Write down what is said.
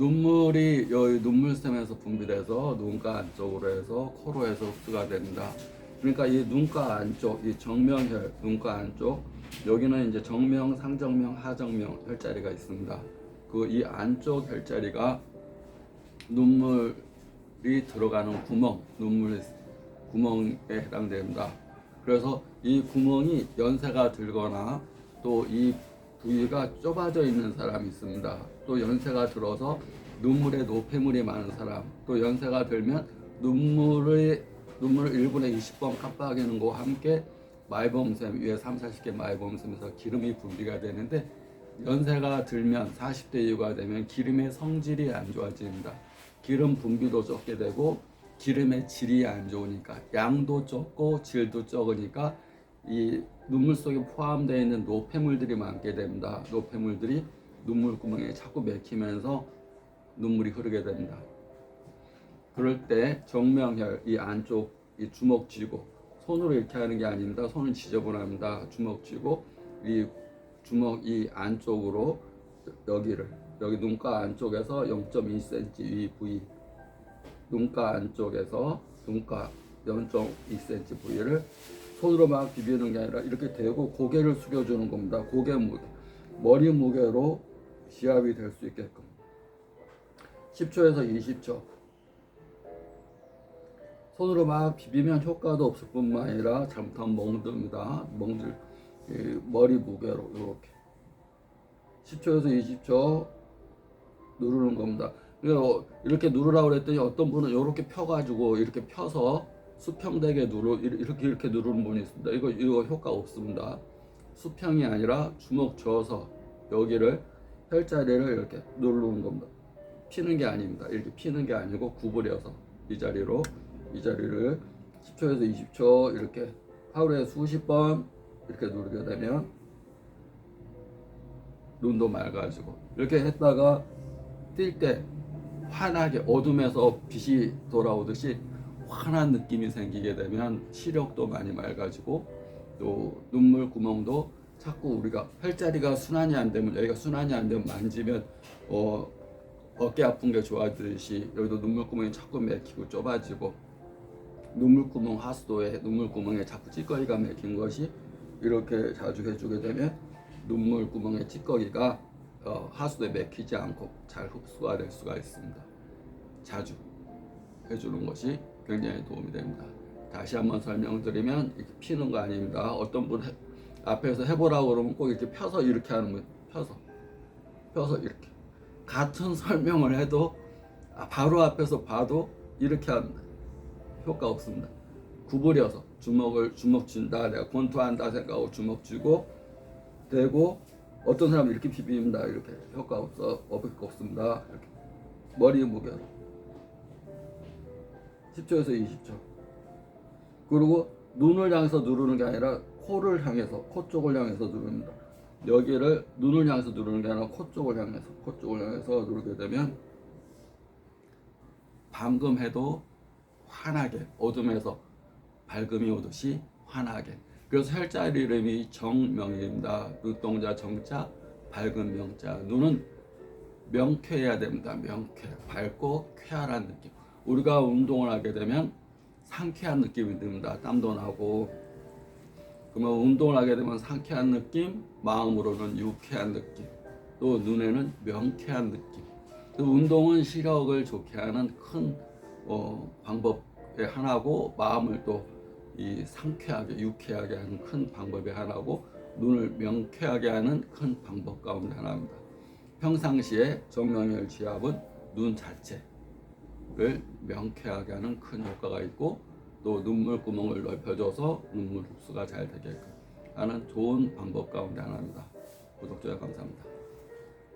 눈물이 여기 눈물샘에서 분비돼서 눈가 안쪽으로 해서 코로 해서 흡수가 됩니다. 그러니까 이 눈가 안쪽, 이 정명혈, 눈가 안쪽 여기는 이제 정명, 상정명, 하정명 혈자리가 있습니다. 그 이 안쪽 혈자리가 눈물이 들어가는 구멍, 눈물 구멍에 해당됩니다. 그래서 이 구멍이 연세가 들거나 또이 부위가 좁아져 있는 사람이 있습니다. 또 연세가 들어서 눈물에 노폐물이 많은 사람, 또 연세가 들면 눈물의 눈물을 1분에 20번 깜빡이는 거와 함께 마이범샘 위에 3, 40개 마이범샘에서 기름이 분비가 되는데 연세가 들면 40대 이후가 되면 기름의 성질이 안 좋아집니다. 기름 분비도 적게 되고 기름의 질이 안 좋으니까 양도 적고 질도 적으니까 이 눈물 속에 포함되어 있는 노폐물들이 많게 됩니다. 노폐물들이 눈물 구멍에 자꾸 맥히면서 눈물이 흐르게 됩니다. 그럴 때 정명혈 이 안쪽 이 주먹 쥐고 손으로 이렇게 하는 게 아닙니다. 손은 지저분합니다. 주먹 쥐고 이 주먹 이 안쪽으로 여기를 여기 눈가 안쪽에서 0.2cm 위 부위 눈가 안쪽에서 눈가 0.2cm 부위를 손으로 막 비비는 게 아니라 이렇게 대고 고개를 숙여주는 겁니다. 고개 무게, 머리 무게로 시합이 될 수 있게끔 10초에서 20초 손으로 막 비비면 효과도 없을 뿐만 아니라 잘못하면 멍듭니다. 멍들 이 머리 무게로 이렇게 10초에서 20초 누르는 겁니다. 이렇게 누르라고 그랬더니 어떤 분은 이렇게 펴가지고 이렇게 펴서 수평되게 누르 이렇게 이렇게 누르는 분이 있습니다. 이거 이거 효과 없습니다. 수평이 아니라 주먹 쥐어서 여기를 혈자리를 이렇게 누르는 겁니다. 피는 게 아닙니다. 이렇게 피는 게 아니고 구부려서 이 자리로 이 자리를 10초에서 20초 이렇게 하루에 수십 번 이렇게 누르게 되면 눈도 맑아지고 이렇게 했다가 뛸 때 환하게 어둠에서 빛이 돌아오듯이 환한 느낌이 생기게 되면 시력도 많이 맑아지고 또 눈물 구멍도 자꾸 우리가 혈자리가 순환이 안 되면 여기가 순환이 안 되면 만지면 어 어깨 아픈 게 좋아지듯이 여기도 눈물 구멍이 자꾸 맥히고 좁아지고 눈물 구멍 하수도에 눈물 구멍에 자꾸 찌꺼기가 맥힌 것이 이렇게 자주 해주게 되면 눈물 구멍의 찌꺼기가 어, 하수도에 맥히지 않고 잘 흡수가 될 수가 있습니다. 자주 해주는 것이 굉장히 도움이 됩니다. 다시 한번 설명드리면 이렇게 피는 거 아닙니다. 어떤 분 해- 앞에서 해보라고 그러면 꼭 이렇게 펴서 이렇게 하는 거예요. 펴서 펴서 이렇게 같은 설명을 해도 아, 바로 앞에서 봐도 이렇게 합니다. 효과 없습니다. 구부려서 주먹을 주먹 쥔다 내가 권투한다 생각하고 주먹 쥐고 대고 어떤 사람은 이렇게 비빕니다 이렇게 효과 없어 없을 거 없습니다 이렇게 머리 무게로 10초에서 20초. 그리고 눈을 향해서 누르는 게 아니라 코를 향해서 코 쪽을 향해서 누릅니다. 여기를 눈을 향해서 누르는 게 아니라 코 쪽을 향해서 코 쪽을 향해서 누르게 되면 방금 해도 환하게 어둠에서 밝음이 오듯이 환하게. 그래서 혈자리 이름이 정명입니다. 눈동자 정자 밝은 명자. 눈은 명쾌해야 됩니다. 명쾌 밝고 쾌활한 느낌 우리가 운동을 하게 되면 상쾌한 느낌이 듭니다. 땀도 나고. 그러면 운동을 하게 되면 상쾌한 느낌 마음으로는 유쾌한 느낌 또 눈에는 명쾌한 느낌. 그 운동은 시력을 좋게 하는 큰 어, 방법의 하나고 마음을 또 이 상쾌하게 유쾌하게 하는 큰 방법의 하나고 눈을 명쾌하게 하는 큰 방법 가운데 하나입니다. 평상시에 정명혈 지압은 눈 자체 를 명쾌하게 하는 큰 효과가 있고 또 눈물 구멍을 넓혀줘서 눈물 흡수가 잘 되게끔 하는 좋은 방법 가운데 하나입니다. 구독, 좋아요 감사합니다.